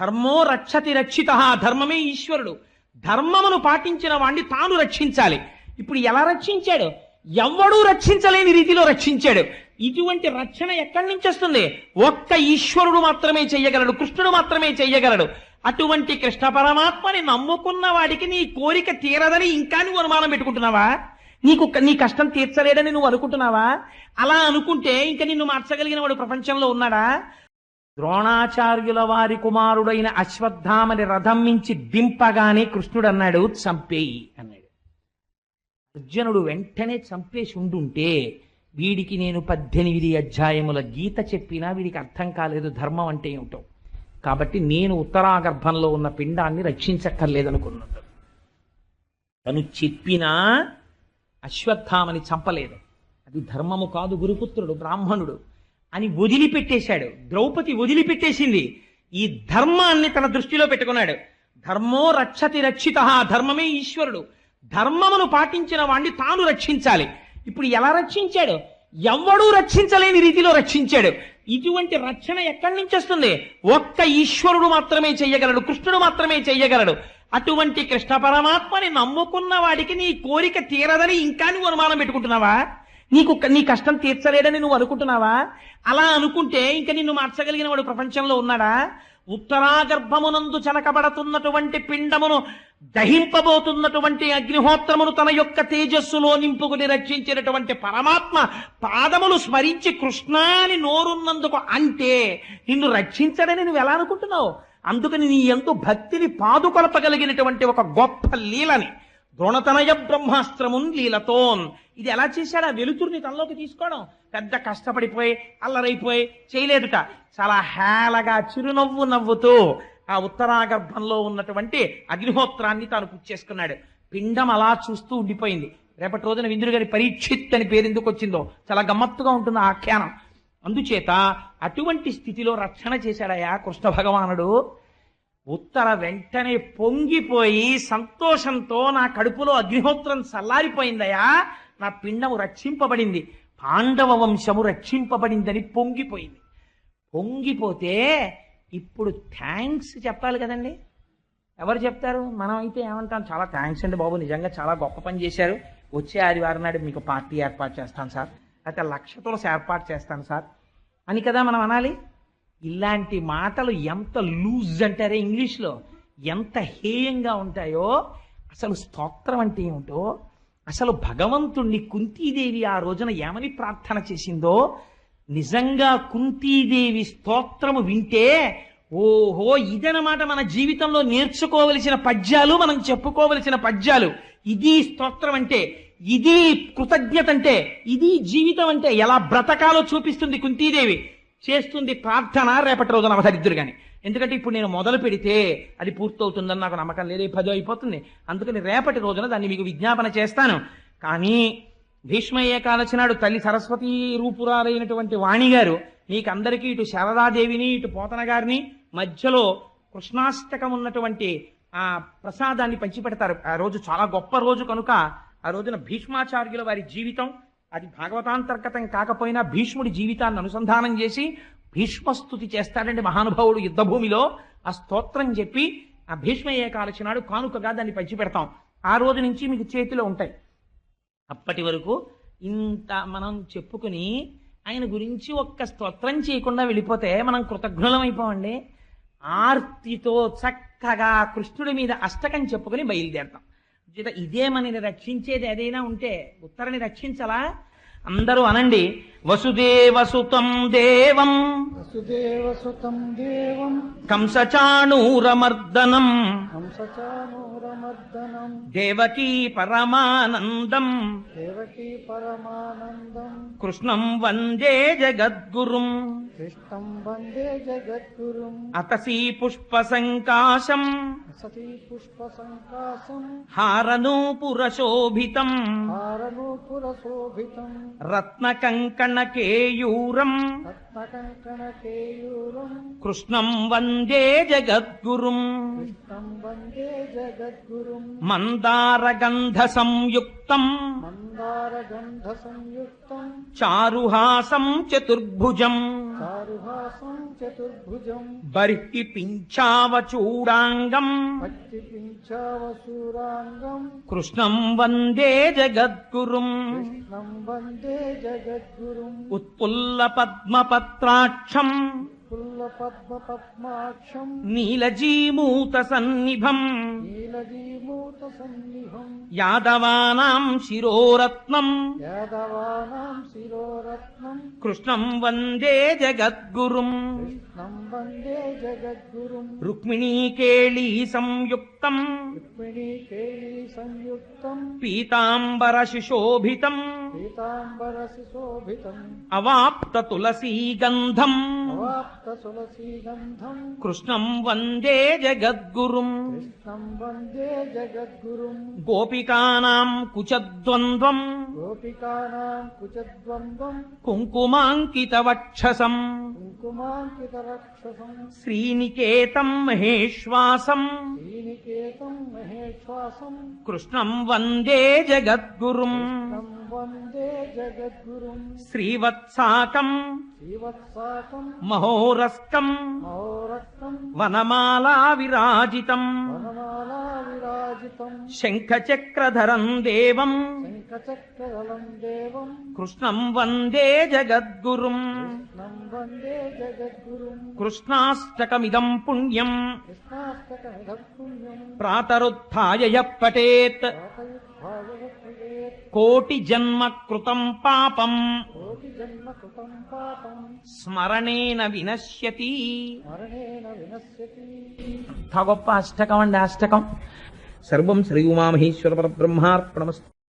ధర్మో రక్షతి రక్షిత ధర్మమే ఈశ్వరుడు. ధర్మమును పాటించిన వాణ్ణి తాను రక్షించాలి. ఇప్పుడు ఎలా రక్షించాడు? ఎవ్వడూ రక్షించలేని రీతిలో రక్షించాడు. ఇటువంటి రక్షణ ఎక్కడి నుంచి వస్తుంది? ఒక్క ఈశ్వరుడు మాత్రమే చెయ్యగలడు కృష్ణుడు మాత్రమే చెయ్యగలడు అటువంటి కృష్ణ పరమాత్మని నమ్ముకున్న వాడికి నీ కోరిక తీరదని ఇంకా నువ్వు అనుమానం పెట్టుకుంటున్నావా? నీకు నీ కష్టం తీర్చలేడని నువ్వు అనుకుంటున్నావా? అలా అనుకుంటే ఇంకా నిన్ను మార్చగలిగిన వాడు ప్రపంచంలో ఉన్నాడా? ద్రోణాచార్యుల వారి కుమారుడైన అశ్వత్థామని రథం మించి దింపగానే కృష్ణుడు అన్నాడు చంపేయి అన్నాడు. అర్జునుడు వెంటనే చంపేసి ఉండుంటే వీడికి నేను పద్దెనిమిది అధ్యాయముల గీత చెప్పినా వీడికి అర్థం కాలేదు ధర్మం అంటే ఏమిటో. కాబట్టి నేను ఉత్తరాగర్భంలో ఉన్న పిండాన్ని రక్షించక్కర్లేదనుకున్నాడు. తను చెప్పినా అశ్వత్థామని చంపలేదు. అది ధర్మము కాదు గురుపుత్రుడు బ్రాహ్మణుడు. అని వదిలిపెట్టేశాడు. ద్రౌపది వదిలిపెట్టేసింది. ఈ ధర్మాన్ని తన దృష్టిలో పెట్టుకున్నాడు. ధర్మో రక్షతి రక్షిత ధర్మమే ఈశ్వరుడు. ధర్మమును పాటించిన వాణ్ణి తాను రక్షించాలి. ఇప్పుడు ఎలా రక్షించాడు? ఎవ్వడూ రక్షించలేని రీతిలో రక్షించాడు. ఇటువంటి రక్షణ ఎక్కడి నుంచి వస్తుంది? ఒక్క ఈశ్వరుడు మాత్రమే చెయ్యగలడు కృష్ణుడు మాత్రమే చెయ్యగలడు అటువంటి కృష్ణ పరమాత్మని నమ్ముకున్న వాడికి నీ కోరిక తీరదని ఇంకా నువ్వు అనుమానం పెట్టుకుంటున్నావా? నీకు నీ కష్టం తీర్చలేడని నువ్వు అనుకుంటున్నావా? అలా అనుకుంటే ఇంకా నిన్ను మార్చగలిగిన వాడు ప్రపంచంలో ఉన్నాడా? ఉత్తరాగర్భమునందు చనకబడుతున్నటువంటి పిండమును దహింపబోతున్నటువంటి అగ్నిహోత్రమును తన యొక్క తేజస్సులో నింపుకుని రక్షించినటువంటి పరమాత్మ పాదములు స్మరించి కృష్ణాని నోరున్నందుకు అంటే నిన్ను రక్షించడని నువ్వు ఎలా అనుకుంటున్నావు? అందుకని నీ ఎందు భక్తిని పాదుకొలపగలిగినటువంటి ఒక గొప్ప లీలని ద్రోణతనయ బ్రహ్మాస్త్రమున్ లీలతోన్. ఇది ఎలా చేశాడు? ఆ వెలుతురుని తనలోకి తీసుకోవడం. పెద్ద కష్టపడిపోయి అల్లరైపోయి చేయలేదుట. చాలా హేళగా చిరునవ్వు నవ్వుతూ ఆ ఉత్తరాగర్భంలో ఉన్నటువంటి అగ్నిహోత్రాన్ని తాను పుచ్చేసుకున్నాడు పిండం అలా చూస్తూ ఉండిపోయింది. రేపటి రోజున విందురు గారి పరీక్షిత్ అని పేరు ఎందుకు వచ్చిందో చాలా గమ్మత్తుగా ఉంటుంది ఆఖ్యానం. అందుచేత అటువంటి స్థితిలో రక్షణ చేశాడయా కృష్ణ భగవానుడు? ఉత్తర వెంటనే పొంగిపోయి సంతోషంతో నా కడుపులో అగ్నిహోత్రం చల్లారిపోయిందయా నా పిండము రక్షింపబడింది. పాండవ వంశము రక్షింపబడిందని పొంగిపోయింది. పొంగిపోతే ఇప్పుడు థ్యాంక్స్ చెప్పాలి కదండి. ఎవరు చెప్తారు? మనం అయితే ఏమంటాం? చాలా థ్యాంక్స్ అండి బాబు. నిజంగా చాలా గొప్ప పని చేశారు. వచ్చే ఆదివారం నాడు మీకు పార్టీ ఏర్పాటు చేస్తాను సార్. అయితే లక్ష తులసి ఏర్పాటు చేస్తాను సార్. అని కదా మనం అనాలి? ఇలాంటి మాటలు ఎంత లూజ్ అంటారే ఇంగ్లీష్లో? ఎంత హేయంగా ఉంటాయో? అసలు స్తోత్రం అంటే ఏమిటో? అసలు భగవంతుణ్ణి కుంతీదేవి ఆ రోజున ఏమని ప్రార్థన చేసిందో? నిజంగా కుంతీదేవి స్తోత్రము వింటే ఓహో ఇదనమాట మన జీవితంలో నేర్చుకోవలసిన పద్యాలు మనం చెప్పుకోవలసిన పద్యాలు. ఇది స్తోత్రం అంటే ఇది కృతజ్ఞత అంటే ఇది జీవితం అంటే ఎలా బ్రతకాలో చూపిస్తుంది కుంతీదేవి. చేస్తుంది ప్రార్థన రేపటి రోజున అవతరిద్దురు కానీ ఎందుకంటే ఇప్పుడు నేను మొదలు పెడితే అది పూర్తవుతుందని నాకు నమ్మకం లేదు పదో అయిపోతుంది. అందుకని రేపటి రోజున దాన్ని మీకు విజ్ఞాపన చేస్తాను. కానీ భీష్మ ఏకాదశి తల్లి సరస్వతి రూపురాలైనటువంటి వాణి గారు మీకందరికీ ఇటు శారదాదేవిని ఇటు పోతన గారిని మధ్యలో కృష్ణాష్టకం ఉన్నటువంటి ఆ ప్రసాదాన్ని పంచిపెడతారు. ఆ రోజు చాలా గొప్ప రోజు కనుక ఆ రోజున భీష్మాచార్యుల వారి జీవితం అది భాగవతాంతర్గతం కాకపోయినా భీష్ముడి జీవితాన్ని అనుసంధానం చేసి భీష్మస్తుతి చేస్తాడండి మహానుభావుడు యుద్ధభూమిలో. ఆ స్తోత్రం చెప్పి ఆ భీష్మ ఏకాదశి నాడు కానుకగా దాన్ని పంచిపెడతాం. ఆ రోజు నుంచి మీకు చేతిలో ఉంటాయి. అప్పటి వరకు ఇంత మనం చెప్పుకుని ఆయన గురించి ఒక్క స్తోత్రం చేయకుండా వెళ్ళిపోతే మనం కృతజ్ఞులం ఆర్తితో చక్కగా కృష్ణుడి మీద అష్టకం చెప్పుకుని బయలుదేరతాం. చేత ఇదే మనని రక్షించేది ఏదైనా ఉంటే ఉత్తరని రక్షించలా? అందరూ అనండి. వసుదేవసుతం దేవం. వసుదేవసుతం దేవం. కంసచాణూరమర్దనం. హంసచానూరమర్దనం దేవకీ పరమానందం. దేవకీ పరమానందం. కృష్ణం వందే జగద్గురుం. కృష్ణం వందే జగద్గురుం. అతసీ పుష్ప సంకాశం సతీ పుష్ప హారనూపురశోభితం. హారనూపుర శోభితం रत्नकङ्कणकेयूरम्। रत्नकङ्कणकेयूरम्। कृष्णम् वन्दे जगद्गुरुम्। कृष्णम् वन्दे जगद्गुरुम्। मन्दारगन्धसंयुक्तम्। मन्दारगन्धसंयुक्तम्। चारुहासम् चतुर्भुजम्। रुहासम् चतुर्भुजम्। बर्हि पिञ्छावचूडाङ्गम् पिञ्छावचूराङ्गम् कृष्णम् वन्दे जगद्गुरुम्। कृष्णम् वन्दे जगद्गुरुम्। उत्पुल्ल पद्मपत्राक्षम् पद्म नीलजीमूतसन्निभम्। नीलजीमूतसन्निभम्। यादवानाम् शिरोरत्नम्। यादवानाम् शिरोरत्नम्। कृष्णम् वन्दे जगद्गुरुम्। कृष्णम् वन्दे जगद्गुरुम्। रुक्मिणीकेळी संयुक्तम्। रुक्मिणीकेळी संयुक्तम्। पीताम्बरशिशोभितम्। पीताम्बरशिशोभितम्। अवाप्ततुलसीगन्धम्। अवाप्त कृष्णं वन्दे जगद्गुरुम्। कृष्णम् वन्दे जगद्गुरुम्। गोपिकानाम् कुचद्वन्द्वम्। गोपिकानाम् कुचद्वन्द्वम्। कुङ्कुमाङ्कितवक्षसम्। कुङ्कुमाङ्कितवक्षसम्। श्रीनिकेतम् महेश्वासम्। श्रीनिकेतम् महेश्वासम्। कृष्णम् वन्दे जगद्गुरुम्। वन्दे जगद्गुरुम्। श्रीवत्साकम् श्रीवत्साकम्। महोरस्कम् महोरस्कम्। वनमालाविराजितम् वनमालाविराजितम्। शङ्खचक्रधरम् देवम् शङ्खचक्रधरम् देवम्। कृष्णम् वन्दे जगद्गुरुम्। कृष्णम् वन्दे जगद्गुरुम्। कृष्णाष्टकमिदम् पुण्यम्। कृष्णाष्टकमिदम् पुण्यम्। प्रातरुत्थाय यः पठेत्। కోటి జన్మ కృతం పాపం. స్మరణేన వినశ్యతి. గొప్ప అష్టకం అండి అష్టకం. సర్వం శ్రీ ఉమామహేశ్వర పరబ్రహ్మార్పణమస్తు.